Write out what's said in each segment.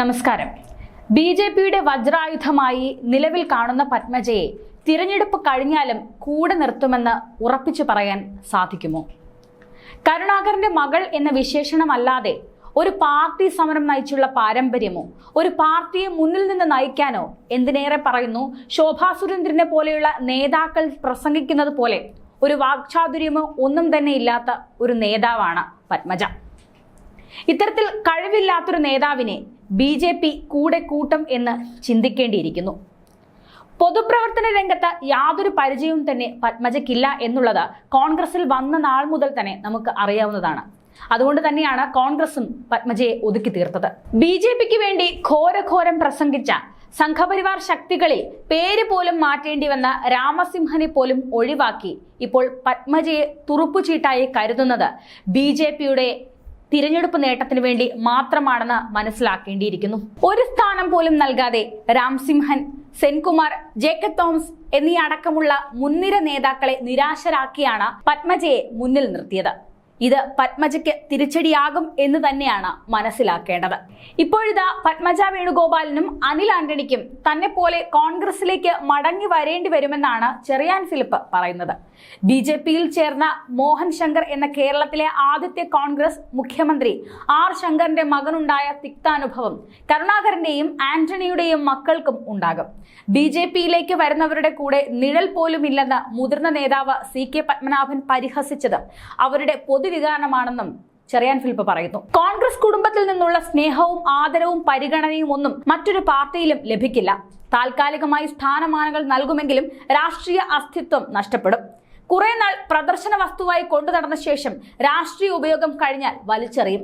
നമസ്കാരം. B J പിയുടെ വജ്രായുധമായി നിലവിൽ കാണുന്ന പത്മജയെ തിരഞ്ഞെടുപ്പ് കഴിഞ്ഞാലും കൂടെ നിർത്തുമെന്ന് ഉറപ്പിച്ചു പറയാൻ സാധിക്കുമോ? കരുണാകരന്റെ മകൾ എന്ന വിശേഷണമല്ലാതെ ഒരു പാർട്ടി സമരം നയിച്ചുള്ള പാരമ്പര്യമോ ഒരു പാർട്ടിയെ മുന്നിൽ നിന്ന് നയിക്കാനോ എന്തിനേറെ പറയുന്നു? ശോഭാ സുരേന്ദ്രനെ പോലെയുള്ള നേതാക്കൾ പ്രസംഗിക്കുന്നത് പോലെ ഒരു വാക്ചാതുര്യമോ ഒന്നും തന്നെ ഇല്ലാത്ത ഒരു നേതാവാണ് പത്മജ. ഇത്തരത്തിൽ കഴിവില്ലാത്തൊരു നേതാവിനെ ബി ജെ പി കൂടെ കൂട്ടം എന്ന് ചിന്തിക്കേണ്ടിയിരിക്കുന്നു. പൊതുപ്രവർത്തന രംഗത്ത് യാതൊരു പരിചയവും തന്നെ പത്മജയ്ക്കില്ല എന്നുള്ളത് കോൺഗ്രസിൽ വന്ന നാൾ മുതൽ തന്നെ നമുക്ക് അറിയാവുന്നതാണ്. അതുകൊണ്ട് തന്നെയാണ് കോൺഗ്രസും പത്മജയെ ഒതുക്കി തീർത്തത്. ബി ജെ പിക്ക് വേണ്ടി ഘോരഘോരം പ്രസംഗിച്ച സംഘപരിവാർ ശക്തികളിൽ പേര് പോലും മാറ്റേണ്ടി വന്ന രാമസിംഹനെ പോലും ഒഴിവാക്കി ഇപ്പോൾ പത്മജയെ തുറുപ്പുചീട്ടായി കരുതുന്നത് ബി ജെ പിയുടെ തിരഞ്ഞെടുപ്പ് നേട്ടത്തിന് വേണ്ടി മാത്രമാണെന്ന് മനസ്സിലാക്കേണ്ടിയിരിക്കുന്നു. ഒരു സ്ഥാനം പോലും നൽകാതെ രാംസിംഹൻ സെൻകുമാർ ജേക്കബ് തോംസ് എന്നീ അടക്കമുള്ള മുൻനിര നേതാക്കളെ നിരാശരാക്കിയാണ് പത്മജയെ മുന്നിൽ നിർത്തിയത്. ഇത് പത്മജയ്ക്ക് തിരിച്ചടിയാകും എന്ന് തന്നെയാണ് മനസ്സിലാക്കേണ്ടത്. ഇപ്പോഴിതാ പത്മജ വേണുഗോപാലിനും അനിൽ ആന്റണിക്കും തന്നെ പോലെ കോൺഗ്രസിലേക്ക് മടങ്ങി വരേണ്ടി വരുമെന്നാണ് ചെറിയാൻ ഫിലിപ്പ് പറയുന്നത്. ബി ജെ പിയിൽ ചേർന്ന മോഹൻ ശങ്കർ എന്ന കേരളത്തിലെ ആദ്യത്തെ കോൺഗ്രസ് മുഖ്യമന്ത്രി ആർ ശങ്കറിന്റെ മകനുണ്ടായ തിക്താനുഭവം കരുണാകരന്റെയും ആന്റണിയുടെയും മക്കൾക്കും ഉണ്ടാകും. ബി ജെ പിയിലേക്ക് വരുന്നവരുടെ കൂടെ നിഴൽ പോലും ഇല്ലെന്ന് മുതിർന്ന നേതാവ് സി കെ പത്മനാഭൻ പരിഹസിച്ചത് അവരുടെ പൊതുവികാരമാണെന്നും ചെറിയാൻ ഫിലിപ്പ് പറയുന്നു. കോൺഗ്രസ് കുടുംബത്തിൽ നിന്നുള്ള സ്നേഹവും ആദരവും പരിഗണനയും ഒന്നും മറ്റൊരു പാർട്ടിയിലും ലഭിക്കില്ല. താൽക്കാലികമായി സ്ഥാനമാനങ്ങൾ നൽകുമെങ്കിലും രാഷ്ട്രീയ അസ്തിത്വം നഷ്ടപ്പെടും. കുറെ നാൾ പ്രദർശന വസ്തുവായി കൊണ്ടു നടന്ന ശേഷം രാഷ്ട്രീയ ഉപയോഗം കഴിഞ്ഞാൽ വലിച്ചെറിയും.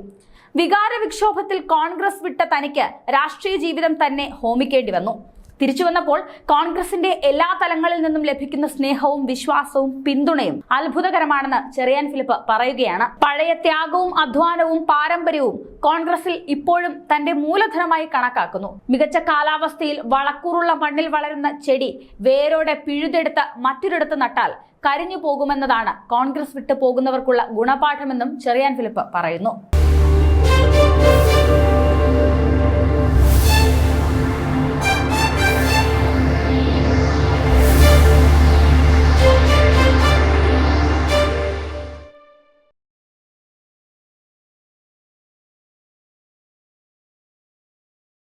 വികാര വിക്ഷോഭത്തിൽ കോൺഗ്രസ് വിട്ട തനിക്ക് രാഷ്ട്രീയ ജീവിതം തന്നെ ഹോമിക്കേണ്ടി വന്നു. തിരിച്ചു വന്നപ്പോൾ കോൺഗ്രസിന്റെ എല്ലാ തലങ്ങളിൽ നിന്നും ലഭിക്കുന്ന സ്നേഹവും വിശ്വാസവും പിന്തുണയും അത്ഭുതകരമാണെന്ന് ചെറിയാൻ ഫിലിപ്പ് പറയുകയാണ്. പഴയ ത്യാഗവും അധ്വാനവും പാരമ്പര്യവും കോൺഗ്രസിൽ ഇപ്പോഴും തന്റെ മൂലധനമായി കണക്കാക്കുന്നു. മികച്ച കാലാവസ്ഥയിൽ വളക്കൂറുള്ള മണ്ണിൽ വളരുന്ന ചെടി വേരോടെ പിഴുതെടുത്ത് മറ്റൊരിടത്ത് നട്ടാൽ കരിഞ്ഞു പോകുമെന്നതാണ് കോൺഗ്രസ് വിട്ടു പോകുന്നവർക്കുള്ള ഗുണപാഠമെന്നും ചെറിയാൻ ഫിലിപ്പ് പറയുന്നു.